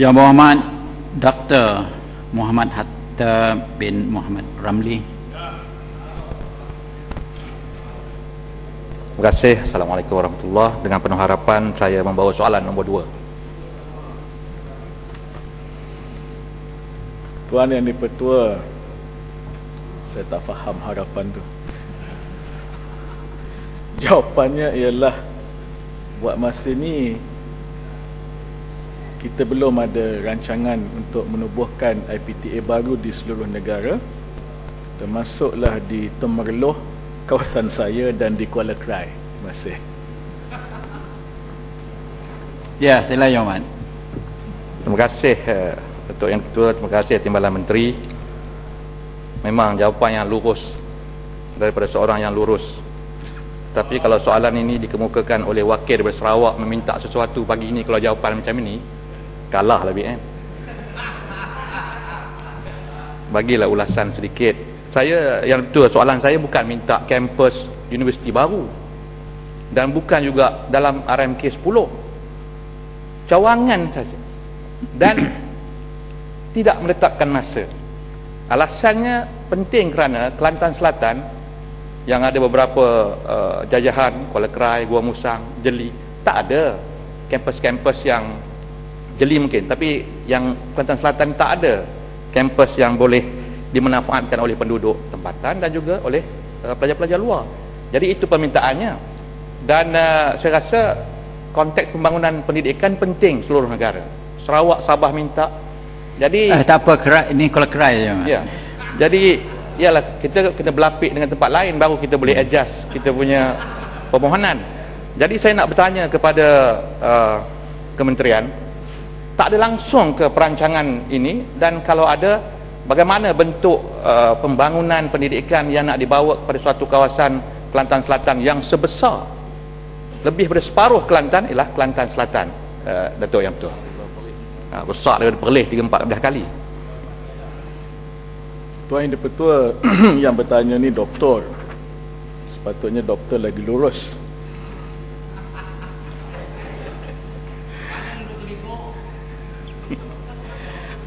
Yang Berhormat Dr. Muhammad Hatta bin Muhammad Ramli. Terima kasih. Assalamualaikum warahmatullahi Dengan penuh harapan saya membawa soalan nombor dua. Tuan yang dipertua, saya tak faham harapan tu. Jawapannya ialah buat masa ni kita belum ada rancangan untuk menubuhkan IPTA baru di seluruh negara termasuklah di Temerloh kawasan saya dan di Kuala Krai masih Ya, sila Berhormat. Terima kasih eh, Datuk Yang Ketua, terima kasih Timbalan Menteri. Memang jawapan yang lurus daripada seorang yang lurus. Tapi kalau soalan ini dikemukakan oleh wakil daripada Sarawak meminta sesuatu pagi ini kalau jawapan macam ini, kalah lebih kan. Bagilah ulasan sedikit. Saya yang betul soalan saya bukan minta kampus universiti baru. Dan bukan juga dalam RMK 10 cawangan saja dan tidak meletakkan masa alasannya penting kerana Kelantan Selatan yang ada beberapa uh, jajahan Kuala Kerai, Gua Musang, Jeli tak ada kampus-kampus yang Jeli mungkin tapi yang Kelantan Selatan tak ada kampus yang boleh dimanfaatkan oleh penduduk tempatan dan juga oleh uh, pelajar-pelajar luar jadi itu permintaannya dan uh, saya rasa konteks pembangunan pendidikan penting seluruh negara. Sarawak Sabah minta. Jadi Eh, tak apa, kerai, ini kalau kerai je. Ya. Jadi ialah kita kena berlapik dengan tempat lain baru kita boleh adjust kita punya permohonan. Jadi saya nak bertanya kepada uh, kementerian tak ada langsung ke perancangan ini dan kalau ada bagaimana bentuk uh, pembangunan pendidikan yang nak dibawa kepada suatu kawasan Kelantan Selatan yang sebesar lebih daripada separuh Kelantan ialah Kelantan Selatan uh, Datuk yang betul. Uh, besar daripada Perlis 3-4 kali. Tuan yang dipertua yang bertanya ni doktor. Sepatutnya doktor lagi lurus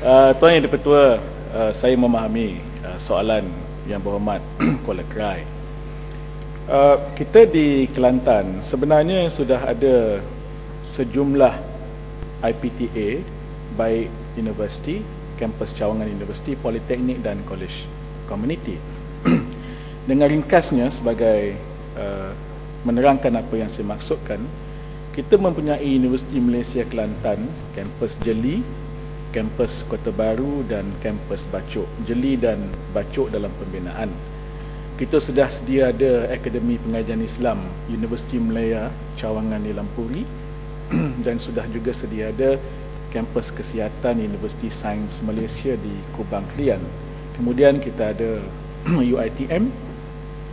uh, Tuan yang dipertua uh, Saya memahami uh, soalan yang berhormat Kuala Krai uh, Kita di Kelantan sebenarnya sudah ada sejumlah IPTA Baik universiti kampus cawangan universiti, politeknik dan college community. Dengan ringkasnya sebagai uh, menerangkan apa yang saya maksudkan, kita mempunyai Universiti Malaysia Kelantan, kampus Jeli, kampus Kota Baru dan kampus Bacok. Jeli dan Bacok dalam pembinaan. Kita sudah sedia ada Akademi Pengajian Islam Universiti Malaya Cawangan di Lampuri dan sudah juga sedia ada kampus kesihatan Universiti Sains Malaysia di Kubang Klian. Kemudian kita ada UiTM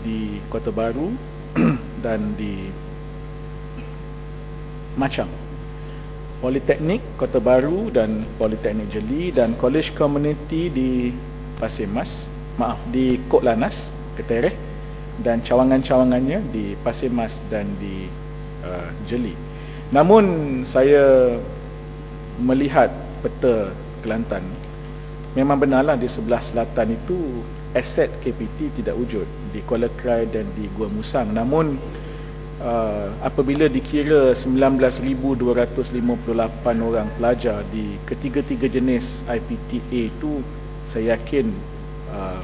di Kota Baru dan di Macang. Politeknik Kota Baru dan Politeknik Jeli dan College Community di Pasir Mas, maaf di Kok Lanas, Ketereh dan cawangan-cawangannya di Pasir Mas dan di uh, Jeli. Namun saya melihat peta Kelantan memang benarlah di sebelah selatan itu aset KPT tidak wujud di Kuala Krai dan di Gua Musang namun uh, apabila dikira 19,258 orang pelajar di ketiga-tiga jenis IPTA itu saya yakin uh,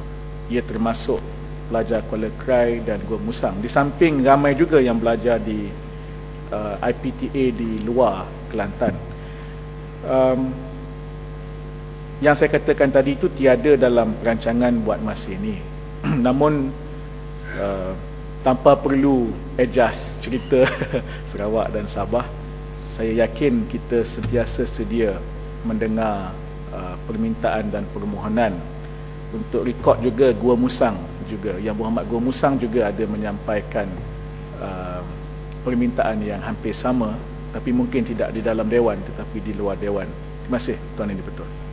ia termasuk pelajar Kuala Krai dan Gua Musang di samping ramai juga yang belajar di uh, IPTA di luar Kelantan um, yang saya katakan tadi itu tiada dalam perancangan buat masa ini. Namun uh, tanpa perlu adjust cerita Sarawak dan Sabah, saya yakin kita sentiasa sedia mendengar uh, permintaan dan permohonan untuk rekod juga Gua Musang juga yang Muhammad Gua Musang juga ada menyampaikan uh, permintaan yang hampir sama tapi mungkin tidak di dalam dewan tetapi di luar dewan. Terima kasih Tuan Yang Dipertua.